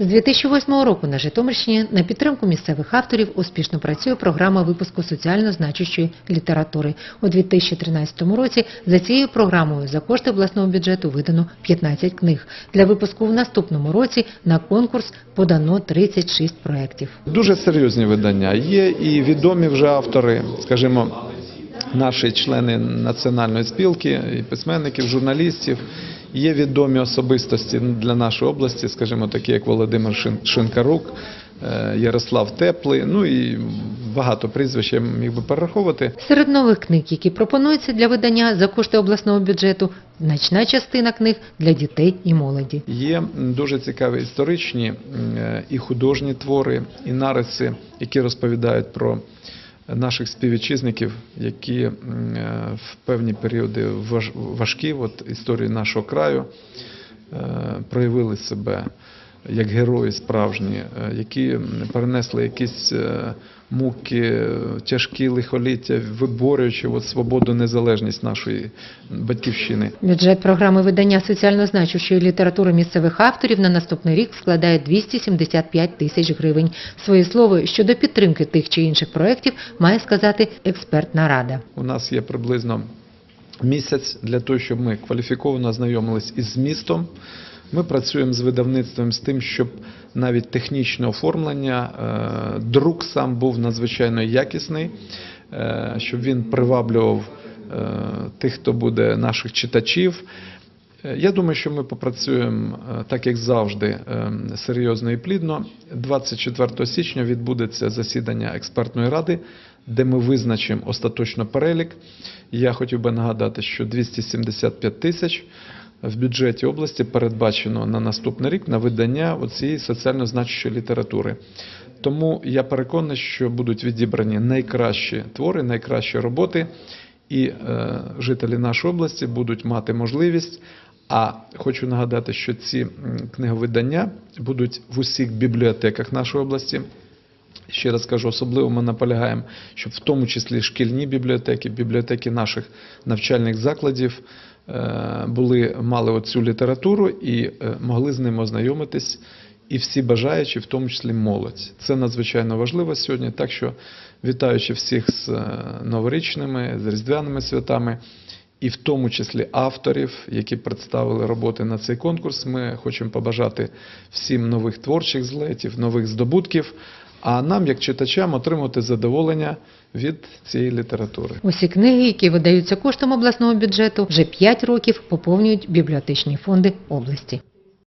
З 2008 року на Житомирщині на підтримку місцевих авторів успішно працює програма випуску соціально значущої літератури. У 2013 році за цією програмою за кошти обласного бюджету видано 15 книг. Для випуску в наступному році на конкурс подано 36 проєктів. Дуже серйозні видання. Є і відомі вже автори, скажімо, наші члени національної спілки, і письменників, журналістів. Є відомі особистості для нашої області, скажімо, такі як Володимир Шин- Шинкарук, е, Ярослав Теплий, ну і багато прізвищ я міг би перераховувати. Серед нових книг, які пропонуються для видання за кошти обласного бюджету, значна частина книг для дітей і молоді. Є дуже цікаві історичні е, і художні твори, і нариси, які розповідають про наших співвітчизників, які е, в певні періоди важ- важкі от історії нашого краю е, проявили себе як герої справжні, е, які перенесли якісь е, муки, тяжкі лихоліття, виборюючи от свободу, незалежність нашої батьківщини. Бюджет програми видання соціально значущої літератури місцевих авторів на наступний рік складає 275 тисяч гривень. Своє слово щодо підтримки тих чи інших проєктів має сказати експертна рада. У нас є приблизно місяць для того, щоб ми кваліфіковано ознайомились із змістом. Ми працюємо з видавництвом з тим, щоб навіть технічне оформлення, е, друк сам був надзвичайно якісний, е, щоб він приваблював е, тих, хто буде наших читачів. Я думаю, що ми попрацюємо так, як завжди, серйозно і плідно. 24 січня відбудеться засідання експертної ради, де ми визначимо остаточно перелік. Я хотів би нагадати, що 275 тисяч в бюджеті області передбачено на наступний рік на видання цієї соціально значущої літератури. Тому я переконаний, що будуть відібрані найкращі твори, найкращі роботи, і е, жителі нашої області будуть мати можливість. А хочу нагадати, що ці книговидання будуть в усіх бібліотеках нашої області. Ще раз кажу, особливо ми наполягаємо, щоб в тому числі шкільні бібліотеки, бібліотеки наших навчальних закладів були, мали оцю літературу і е, могли з ним ознайомитись. І всі бажаючі, в тому числі молодь. Це надзвичайно важливо сьогодні. Так що, вітаючи всіх з е, новорічними, з різдвяними святами, і в тому числі авторів, які представили роботи на цей конкурс, ми хочемо побажати всім нових творчих злетів, нових здобутків, а нам, як читачам, отримати задоволення від цієї літератури. Усі книги, які видаються коштом обласного бюджету, вже 5 років поповнюють бібліотечні фонди області.